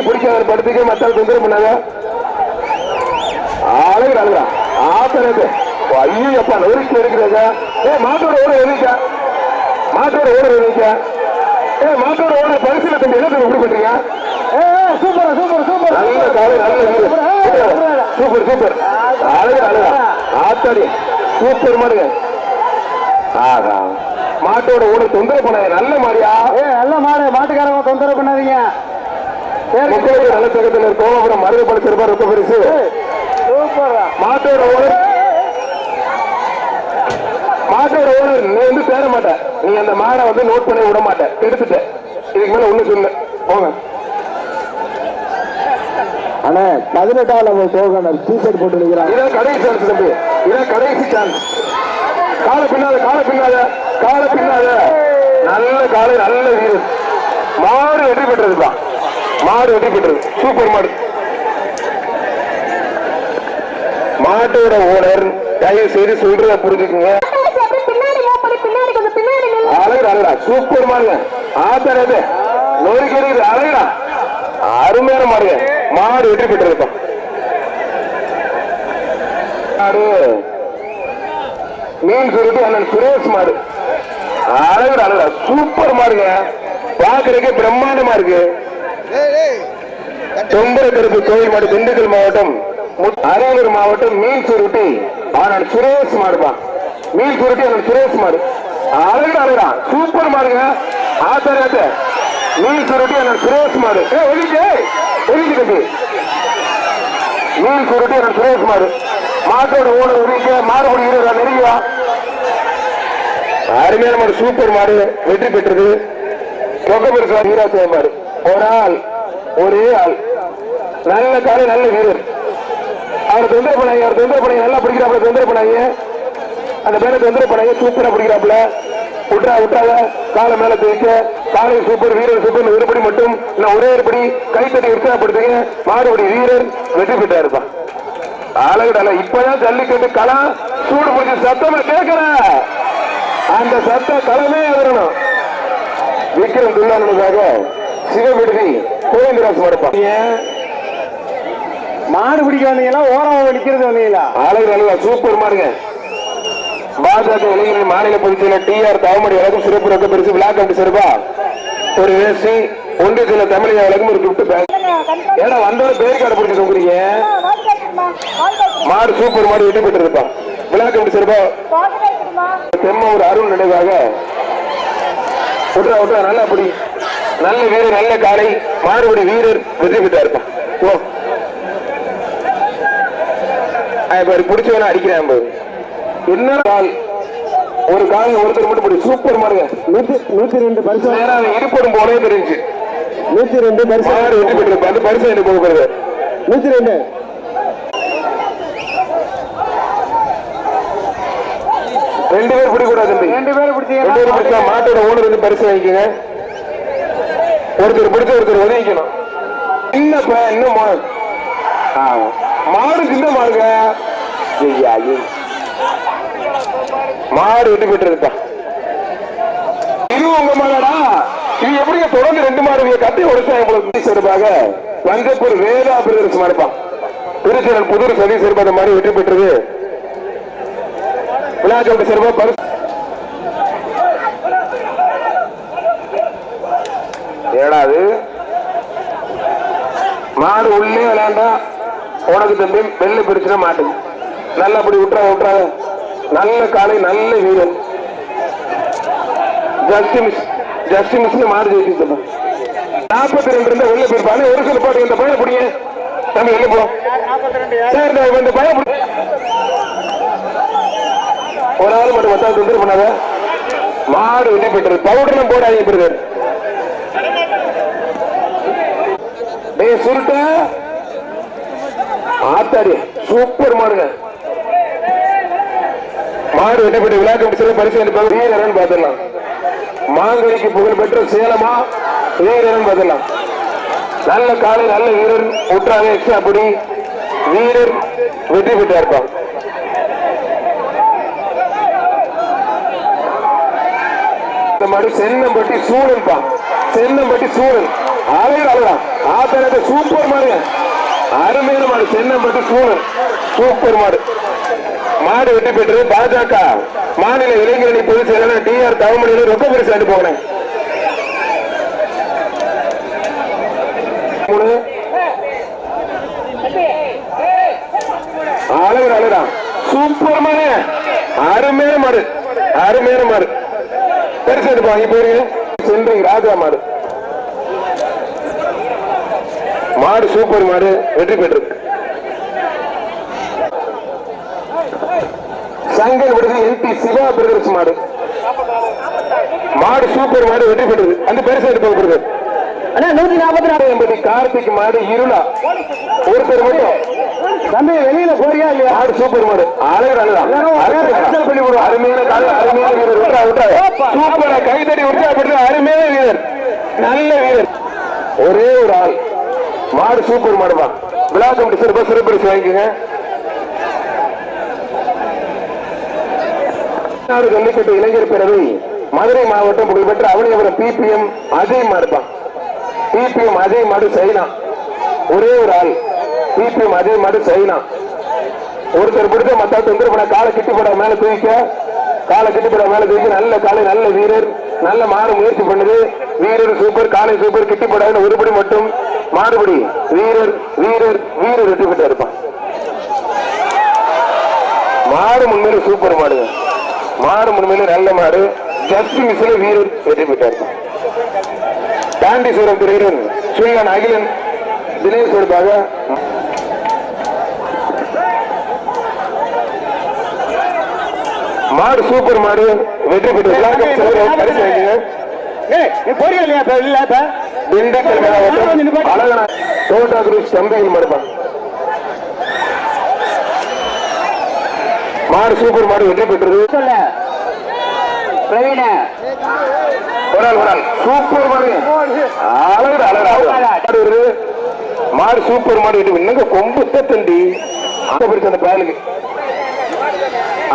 கட்டி பிடிக்காத படுத்துக்க மத்தால் தொந்தரவு பண்ணாங்க அழகு அழகா ஆத்தனது ஐயோ அப்பா நொறுக்கி இருக்கிறாங்க ஏ மாட்டோட ஓட எழுதிக்க மாட்டோட ஓட எழுதிக்க ஏ மாட்டோட ஓட பரிசுல தம்பி என்ன தம்பி இப்படி பண்றீங்க? Super super super. நல்ல காலை நல்ல. சூப்பர் சூப்பர் அழகு அழகா ஆத்தாடி சூப்பர் மாடுங்க. ஆகா மாட்டோட ஓட தொந்தரவு பண்ணாங்க நல்ல மாடியா? ஏ நல்ல மாடு. மாட்டுக்காரங்க தொந்தரவு பண்ணாதீங்க. மக்களுக்கு நல்ல தகத்தில் கோவபுரம் மருது படைச்சிருப்பா ரொம்ப பெருசு. மாட்டோட ஓனர். மாட்டோட ஓனர் நீ வந்து சேர மாட்ட. நீ அந்த மாடை வந்து நோட் பண்ணி விட மாட்ட. கெடுத்துட்ட. இதுக்கு மேல ஒண்ணு சொல்லு போங்க. அண்ணே பதினெட்டாவது சோகனர் டீஷர்ட் போட்டு நிற்கிறாங்க இதான் கடைசி சான்ஸ் தம்பி. இதான் கடைசி சான்ஸ் கால பின்னாத கால பின்னாத கால பின்னாத நல்ல காலை நல்ல வீரர். மாடு வெற்றி பெற்றதுப்பா மாடு வெற்றி பெற்றது சூப்பர் மாடு. மாட்டோட ஓனர் தயவு செய்து சொல்றத புரிஞ்சுக்குங்க. அழகுடா அழகுடா. சூப்பர் மாடுங்க. ஆத்தரது நொறுக்கி அழகுடா. அருமையான மாடுங்க. மாடு வெற்றி பெற்றதுப்பா. மாடு. மீன் சுருட்டு அண்ணன் சுரேஷ் மாடு. அழகுடா அழகுடா. சூப்பர் மாடுங்க. பாக்குறதுக்கு பிரம்மாண்டமா இருக்கு. தொம்பரத்திற்கு கோயில்மாடு திண்டுக்கல் மாவட்டம் அரியலூர் மாவட்டம் மீன் சுருட்டி ஆனால் சுரேஷ் மாடுமா மீன் சுருட்டி அவன் சுரேஷ் மாடு. அழகா அழகுடா. சூப்பர் மாடுங்க. ஆத்தரத்து மீன் சுருட்டி அவன் சுரேஷ் மாடு. ஏ ஒழிஞ்சு ஒழிக்கு தம்பி மீன் சுருட்டி அவன் சுரேஷ் மாடு. மாட்டோட ஓட ஒழிக்க மாறுபடி இருபதா நெருங்கியா? அருமையான மாடு சூப்பர் மாடு. வெற்றி பெற்றது. தொகை பெருசா வீராசிய மாடு. ஒரு ஆள் ஒரே ஆள். நல்ல காலை நல்ல வீரர் அவர் தொந்தரவு பண்ணாங்க அவர் தொந்தரவு பண்ணாங்க நல்லா பிடிக்கிறாப்புல தொந்தரவு பண்ணாங்க அந்த பேரை தொந்தரவு பண்ணாங்க சூப்பரா பிடிக்கிறாப்புல. விட்றா விட்டாத காலை மேல தூக்க காலை சூப்பர் வீரர் சூப்பர் இருபடி மட்டும். நான் ஒரே ஒருபடி கைத்தட்டி உற்சாகப்படுத்துங்க. மாடுபடி வீரர் வெற்றி பெற்றா இருப்பான் அழகுடல இப்பதான் ஜல்லிக்கட்டு களம் சூடு பிடிச்ச சத்தம் கேட்கற அந்த சத்த களமே வரணும் விக்ரம் துல்லானதுக்காக சிவவிடுதி கோவிந்தராஜ் மடுப்பான் மாடு பிடிக்க வந்தீங்களா ஓரம் நிக்கிறது வந்தீங்களா? அழகு அழகா சூப்பர் மாடுங்க. பாஜக இளைஞர்கள் மாநில பொதுச்செயலர் டி ஆர் தாமடி வழக்கும் சிறப்பு ரொக்க பரிசு விழா கமிட்டி சிறப்பா. ஒரு வேசி ஒன்று சில தமிழக வழக்கும் ஒரு கிஃப்ட் பேக் ஏன்னா வந்தோட பேர் கார்டு பிடிச்சி சொல்றீங்க? மாடு சூப்பர் மாடு வெற்றி பெற்றிருப்பா. விழா கமிட்டி சிறப்பா. கட்டுமா தெம்மூர் அருள் நினைவாக. விட்றா விட்றா நல்லா அப்படி நல்ல வீரர் நல்ல காலை மாறுபடி வீரர் வெற்றி பெற்றா இருப்பான் ஓ இப்ப பிடிச்சவன அடிக்கிறேன் பாரு. என்ன கால். ஒரு கால் ஒருத்தர் மட்டும் பிடி. சூப்பர் மாடுங்க. நூத்தி நூத்தி ரெண்டு பரிசு. இடுப்படும் போனே தெரிஞ்சு. நூத்தி ரெண்டு பரிசு. வெற்றி பெற்றிருப்பா அந்த பரிசு எனக்கு போக போறது? நூத்தி ரெண்டு. ரெண்டு பேர் பிடிக்கூடாது ரெண்டு பேரும் பிடிச்சா மாட்டோட ஓனர் வந்து பரிசு வாங்கிக்கோங்க. ஒருத்தர் பிடிச்ச ஒருத்தர் உதவிக்கணும். சின்ன இன்னும் மாடு ஆ, மாடு சின்ன மாடுங்க. ஐயா, ஐயா. மாடு விட்டு பெற்றிருப்பா இது உங்க மாடா இது எப்படிங்க தொடர்ந்து ரெண்டு மாடு கட்டி உடைச்சா உங்களுக்கு சிறப்பாக. வஞ்சப்பூர் வேதா பிரதர்ஸ் மாடுப்பான் திருச்செந்தூர் புதூர் சதி அந்த மாதிரி வெற்றி பெற்றது. விளையாட்டு சிறப்பாக பரிசு ஏடாது. மாடு உள்ளே விளையாண்டா உனக்கு தம்பி வெள்ளை பிடிச்சுனா மாட்டுது நல்லபடி விட்டுறா விட்டுறாங்க நல்ல காலை நல்ல வீரன். ஜஸ்ட் மிஸ் ஜஸ்ட் மிஸ் மாடு ஜெயிச்சு நாற்பத்தி ரெண்டு இருந்தா வெளில போயிருப்பாங்க ஒரு சில பாட்டு இந்த பையன் பிடிங்க. தம்பி வெளில போறோம். சரி இந்த பையன் பிடி ஒரு ஆள் மட்டும் பத்தாவது தொந்தரவு பண்ணாத. மாடு வெட்டி பெற்றது. பவுடர்லாம் போடாதீங்க பிரதர் ஏ சுருட்ட ஆத்தாடி சூப்பர் மாடுங்க. மாடு வெட்டப்பட்ட விழா கமிட்டி பரிசு அளிப்பாங்க வீரரன் பார்த்துடலாம். மாங்கனிக்கு புகழ் பெற்ற சேலமா வீரரன் பார்த்துடலாம். நல்ல காலை நல்ல வீரர் உற்றாக எக்ஸ்ட்ரா அப்படி வீரர் வெற்றி பெற்றா இருப்பான் இந்த மாதிரி சென்னம்பட்டி சூழல்பா சென்னம்பட்டி சூழல். அழகு அழகாம் ஆத்தனத்தை சூப்பர் மாடு அருமையான மாடு. தென்னம்பட்டு சூழல் சூப்பர் மாடு. மாடு வெற்றி பெற்றது பாஜக. மாநில இளைஞரணி பொதுச் செயலாளர் டி ஆர் தவமணியில் ரொக்க பரிசு அனுப்பி போனேன் மூணு அழகு அழகா சூப்பர் மாடு அருமையான மாடு. அருமையான மாடு. பெருசு எடுப்பாங்க இப்போ சென்றை ராஜா மாடு. மாடு சூப்பர் மாடு வெற்றி பெற்று. சங்கர் விடுதி எல்பி சிவா பிரதர்ஸ் மாடு. மாடு சூப்பர் மாடு வெற்றி பெற்றது. அந்த பெருசு எடுப்பாங்க பிரதர் அண்ணா நூத்தி நாற்பத்தி நாலு. என்பது கார்த்திக் மாடு இருளா. ஒருத்தர் மட்டும். தம்பி வெளியில போறியா இல்லையா? மாடு சூப்பர் மாடு. அழகு அழகா பண்ணி விடுவோம் அருமையான கால அருமையான வீரர். விட்டா விட்டா சூப்பரா கைதடி உற்சாகப்படுத்த அருமையான வீரர். நல்ல வீரர். ஒரே ஒரு ஆள். மாடு சூப்பர் மாடுமா விழா கமிட்டி சிறப்பு சிறப்பு வாங்கிக்கோங்க. ஜல்லிக்கட்டு இளைஞர் பேரவை. மதுரை மாவட்டம் புகழ்பெற்ற அவனியபுரம் பிபிஎம் அஜய் மாடுப்பான் பிபிஎம் அஜய் மாடு சைனா. ஒரே ஒரு ஆள். பிபிஎம் அஜய் மாடு சைனா. ஒருத்தர் பிடிச்ச மத்தா தொந்தரப்பட காலை கிட்டுப்பட மேல தூக்க காலை கிட்டுப்பட மேல தூக்கி நல்ல காலை நல்ல வீரர். நல்ல மாடு முயற்சி பண்ணுது. வீரர் சூப்பர் காலை சூப்பர் கிட்டி ஒருபடி மட்டும் மாறுபடி வீரர் வீரர் வீரர் வெற்றி பெற்று இருப்பான் மாடு முன்மையில சூப்பர் மாடுங்க மாடு முன்மையில நல்ல மாடு ஜஸ்ட் மிஸ்ல வீரர் வெற்றி பெற்றார் தாண்டீஸ்வரம் திருடன் ஸ்ரீகான் அகிலன் தினேஷ் சார்பாக மாடு சூப்பர் மாடு வெற்றி பெற்று போறியா இல்லையா இல்ல திண்டுக்கல் மாவட்டம் அழகனா தோட்டா குரூஸ் தம்பிகள் மடுப்பான் மாடு சூப்பர் மாடு வெற்றி பெற்றது. சொல்ல. பிரவீன ஒரு ஆள் ஒரு ஆள் சூப்பர் மாடு அழகு அழகு மாடு சூப்பர் மாடு வெற்றி என்னங்க கொம்பு தண்டி? அந்த பிடிச்ச அந்த பேலுக்கு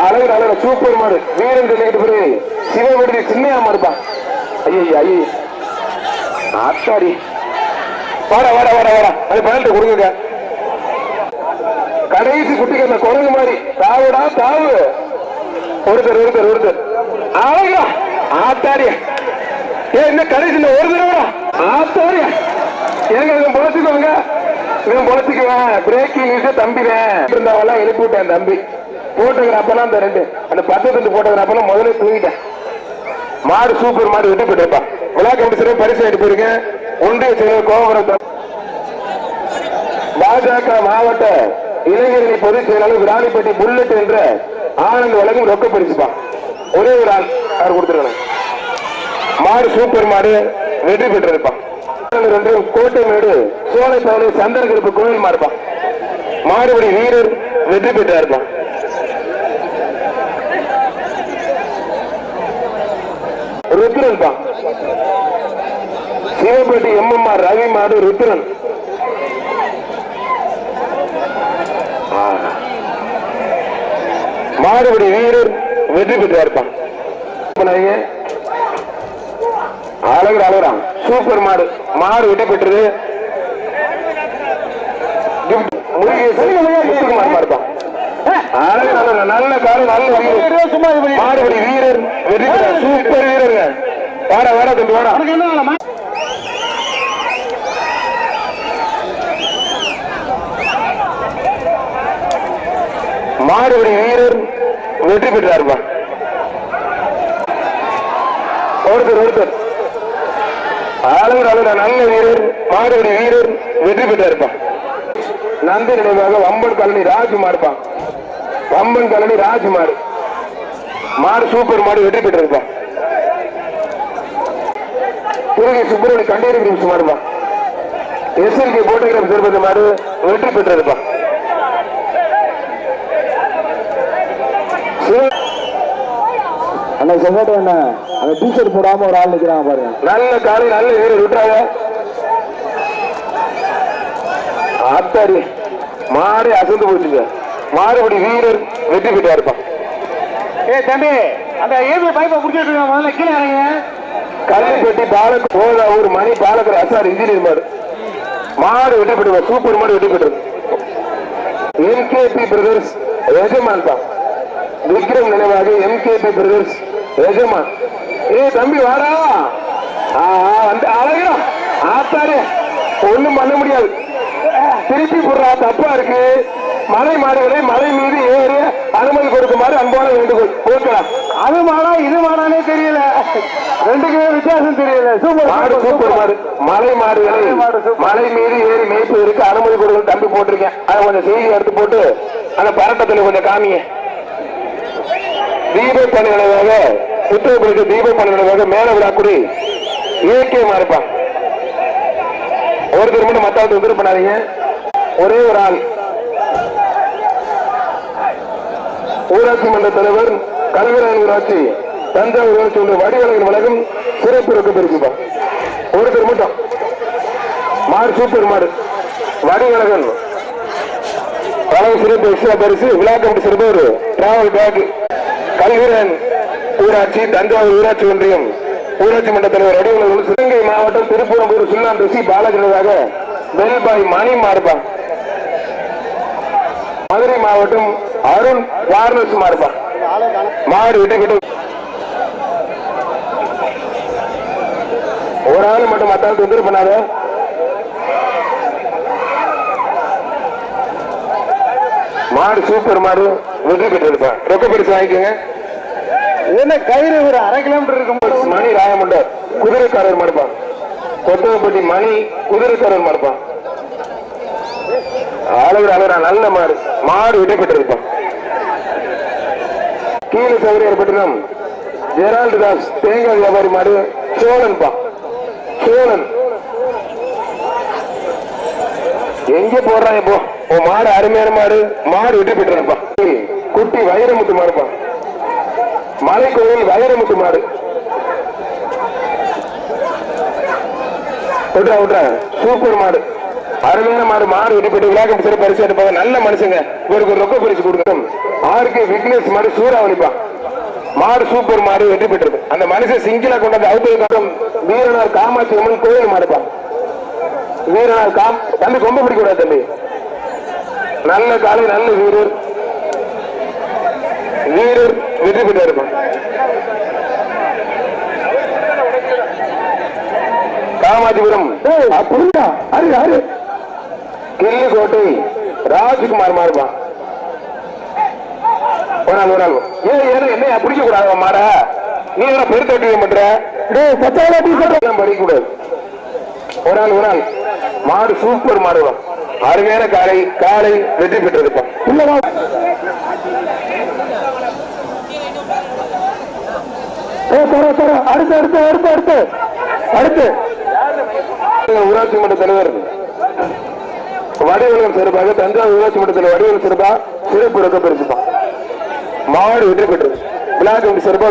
அழகு அழகு சூப்பர் மாடு. வீரன் சொல்லிட்டு பிறகு சிவபடி சின்னையா மாடுப்பான் ஐயோ ஐயோ ஆத்தாடி. வாடா வாட வாட வாடா. அது பேண்ட் கொடுங்க. கடைசி குட்டிக்கு அந்த குரங்கு மாதிரி. தாவுடா தாவு. ஒருத்தர் ஒருத்தர் ஒருத்தர். ஆளுங்களா ஆத்தாடியா ஏ என்ன கடைசி இந்த ஒரு தடவை ஆத்தாடியா ஏங்க இவன் பொழைச்சுக்கோங்க. இவன் பொழைச்சுக்குவேன். Breaking news தம்பிவேன். இருந்தவெல்லாம் எழுப்பி விட்டேன் தம்பி. போட்டோகிராஃபெல்லாம் அந்த ரெண்டு. அந்த பத்து ரெண்டு போட்டோகிராஃபெல்லாம் முதல்ல தூங்கிட்டேன் மாடு சூப்பர் மாடு விட்டு போயிட்டேப்பா விழா கமிஷனர் பரிசு எடுப்பீங்க ஒன்றிய செயலர் கோபுரம் பாஜக மாவட்ட இளைஞரணி பொதுச் செயலாளர் விராலிப்பட்டி புல்லட் என்ற ஆனந்த் வழங்கும் ரொக்க பரிசுப்பான் ஒரே ஒரு ஆள் யார் கொடுத்துருக்காங்க மாடு சூப்பர் மாடு வெற்றி பெற்றிருப்பான் ரெண்டு கோட்டை மேடு சோலைப்பாலை சந்தனகிருப்பு கோயில் மாறுப்பான் மாடுபடி வீரர் வெற்றி பெற்றாருப்பான் ருத்ரன் தான் சிவப்பட்டி எம்எம்ஆர் ரவி மாடு ருத்ரன். மாடுபடி வீரர் வெற்றி பெற்றாருப்பான் பண்ணாதீங்க. அழகு அழகுறான் சூப்பர் மாடு. மாடு வெற்றி பெற்றது. நல்ல காலம் நல்ல சும்மா மாடுபடி வீரர் வெற்றி சூப்பர் வீரருங்க. வாடா வாடா தம்பி வாடா. மாடுபடி வீரர் வெற்றி பெற்றாருப்பா. ஒருத்தர் ஒருத்தர். ஆளுநர் ஆளுநர் நல்ல வீரர் மாடுபடி வீரர் வெற்றி பெற்றாருப்பா. நந்தி நினைவாக வம்பன் காலனி ராஜ் மாடுப்பா வம்பன் காலனி ராஜ் மாடு மாடு சூப்பர் மாடு வெற்றி பெற்றிருப்பா. திருகை சுப்பிரமணிய கண்டேரி கிரிம்ஸ் மாடுப்பா எஸ்எல்கே போட்டோகிராஃபி திருப்பதி மாடு வெற்றி பெற்றிருப்பா சிவ- அண்ணா செங்கோட்டை அண்ணா அந்த டிஷர்ட் போடாம ஒரு ஆள் நிக்கிறாங்க பாருங்க. நல்ல காலை நல்ல வீரர் விட்டாங்க ஆத்தாடி மாடு அசந்து போச்சுங்க மாறுபடி வீரர் வெற்றி பெற்றா இருப்பான் ஏய் தம்பி அந்த ஏபி பைப்பை புடிச்சிட்டு இருக்க முதல்ல கீழே இறங்க கல்லுப்பட்டி பாலக் ஒரு மணி பாலக்கர் அசார் இன்ஜினியர் மாடு. மாடு வெட்டி பெற்று சூப்பர் மாடு வெட்டி பெற்றது எம்கேபி பிரதர்ஸ் எஜமான் தான். விக்ரம் நினைவாக எம்கேபி பிரதர்ஸ் எஜமான். ஏ தம்பி வாடா. ஆ, வந்து அழகா ஆத்தாரே. ஒண்ணும் பண்ண முடியாது. திருப்பி போடுறா. தப்பா இருக்கு. மலை மாடுகளை மலை மீது ஏறி அனுமதி கொடுக்குமாறு அன்பான வேண்டுகோள். போக்கலாம் அது மாடா இது மாடானே தெரியல. ரெண்டுக்குமே வித்தியாசம் தெரியல. சூப்பர் மாடு சூப்பர் மாடு. மலை மாடுகளை மலை மீது ஏறி மேய்ப்பதற்கு அனுமதி கொடுக்க தம்பி போட்டிருக்கேன். அதை கொஞ்சம் செய்தி எடுத்து போட்டு அந்த பரட்டத்துல கொஞ்சம் காமிங்க. தீப பணிகளாக உத்தரப்பிரதேச தீப பணிகளாக மேல விழாக்குடி. இயற்கை மாறுப்பா ஒருத்தர் மட்டும் மத்தாவது உதவி பண்ணாதீங்க. ஒரே ஒரு ஆள். ஊராட்சி மன்ற தலைவர் கனகராயன் ஊராட்சி தஞ்சாவூர் ஊராட்சி ஒன்று வடிவழகன் வழக்கம் சிறப்பு ரொக்கம் இருக்குப்பா ஒருத்தர் மட்டும். மாடு சூப்பர் மாடு வடிவழகன் பழக சிறப்பு எக்ஸ்ட்ரா பரிசு விழா சிறப்பு ஒரு டிராவல் பேக் கல்விரன் ஊராட்சி தஞ்சாவூர் ஊராட்சி ஒன்றியம் ஊராட்சி மன்ற தலைவர் வடிவழகன் சிவகங்கை மாவட்டம் திருப்பூரம்பூர் சுண்ணான் ரிஷி பாலகிருதாக வெல்பாய் மணி மாறுப்பா மதுரை மாவட்டம் அருண் வாரணஸ் மாறுப்பா மாடு விட்டு விட்டு ஒரு ஆள் மட்டும் மத்தாள் தொந்தரவு பண்ணாத. மாடு சூப்பர் மாடு. வெற்றி பெற்றிருப்பா. ரொக்க பரிசு வாங்கிக்கோங்க. என்ன கயிறு ஒரு அரை கிலோமீட்டர் இருக்கும் மணி ராயமுண்டர். குதிரைக்காரர் மடுப்பா. கொத்தவப்பட்டி மணி குதிரைக்காரர் மடுப்பா. அழகு அழகா நல்ல மாடு. மாடு விட்டு பெற்றிருப்பான் கீழே சௌகரியர் பட்டினம் ஜெரால்டு தாஸ் தேங்காய் வியாபாரி மாடு. சோழன்பா. சோழன். எங்க போடுறான் இப்போ? உன் மாடு அருமையான மாடு. மாடு விட்டு பெற்றிருப்பா குட்டி வைரமுத்து மாடுப்பா. மலை கோயில் வைரமுத்து மாடு. விட்டுறா விட்டுறேன் சூப்பர் மாடு. அருமையான மாடு மாடு விட்டுப்பட்டு விளையாட்டு சிறு பரிசு எடுப்பாங்க நல்ல மனுஷங்க. இவருக்கு ஒரு ரொக்க பரிசு கொடுக்கணும் ஆருக்கு விக்னேஷ் மாடு சூறாவளிப்பா. மாடு சூப்பர் மாடு வெற்றி பெற்றது. அந்த மனுஷன் சிங்கிளா கொண்டாந்து அவுட்டை காட்டும் வீரனார் காமாட்சி அம்மன் கோயில் மாடுப்பா. வீரனார் காம் தம்பி கொம்ப பிடிக்க கூடாது தம்பி. நல்ல காலை நல்ல வீரர். வீரர் வெற்றி பெற்றாருப்பா. காமாஜிபுரம் அப்படியா அரு அரு. கிள்ளிக்கோட்டை ராஜ்குமார் மாறுபா ஒரு நாள் ஒரு நாள் ஏன் ஏன் என்ன பிடிக்க கூடாது மாட. நீ என்ன பெருத்தொட்டி பண்ற டேய் பச்சாவளா டீ ஷர்ட் படிக்க கூடாது ஒரு நாள் ஒரு நாள் மாடு சூப்பர் மாடு அருமையான காலை காலை வெற்றி பெற்றிருப்பான் தர அடுத்து அடுத்து அடுத்து அடுத்து. அடுத்து. ஊராட்சி மன்ற தலைவர். வடிவலம் சிறப்பாக தஞ்சாவூர் ஊராட்சி மன்ற வடிவலம் வடிவலகம் சிறப்பு ரொக்க பெருசுப்பான் மாடு வெற்றி பெற்றது விளையாட்டு சிறப்பாக